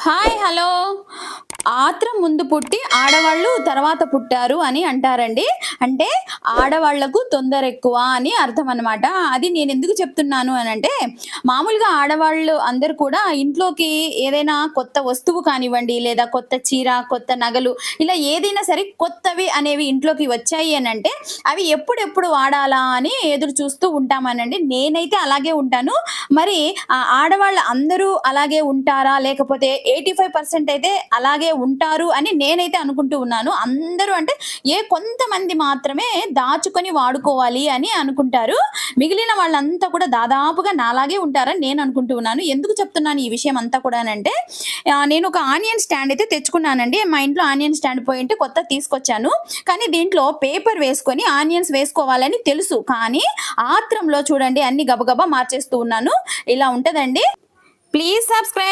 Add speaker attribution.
Speaker 1: Hi hello. ఆత్రం ముందు పుట్టి ఆడవాళ్ళు తర్వాత పుట్టారు అని అంటారండి. అంటే ఆడవాళ్ళకు తొందర ఎక్కువ అని అర్థం అనమాట అది నేను ఎందుకు చెప్తున్నాను అని అంటే మామూలుగా ఆడవాళ్ళు అందరూ కూడా ఇంట్లోకి ఏదైనా కొత్త వస్తువు కానివ్వండి లేదా కొత్త చీర కొత్త నగలు ఇలా ఏదైనా సరే కొత్తవి అనేవి ఇంట్లోకి వచ్చాయి అని అంటే అవి ఎప్పుడెప్పుడు వాడాలా అని ఎదురు చూస్తూ ఉంటామనండి నేనైతే అలాగే ఉంటాను. మరి ఆ ఆడవాళ్ళు అందరూ అలాగే ఉంటారా? లేకపోతే ఎయిటీ ఫైవ్ పర్సెంట్ అయితే అలాగే ఉంటారు అని నేనైతే అనుకుంటూ ఉన్నాను. అందరూ అంటే ఏ కొంతమంది మా మాత్రమే దాచుకొని వాడుకోవాలి అని అనుకుంటారు. మిగిలిన వాళ్ళంతా కూడా దాదాపుగా నాలాగే ఉంటారని నేను అనుకుంటూ ఉన్నాను. ఎందుకు చెప్తున్నాను ఈ విషయం అంతా కూడా అంటే నేను ఒక ఆనియన్ స్టాండ్ అయితే తెచ్చుకున్నానండి. మా ఇంట్లో ఆనియన్ స్టాండ్ పోయింటే కొత్త తీసుకొచ్చాను. కానీ దీంట్లో పేపర్ వేసుకొని ఆనియన్స్ వేసుకోవాలని తెలుసు. కానీ ఆత్రంలో చూడండి అన్ని గబగబా మార్చేస్తూ ఉన్నాను. ఇలా ఉంటుందండి. Please subscribe.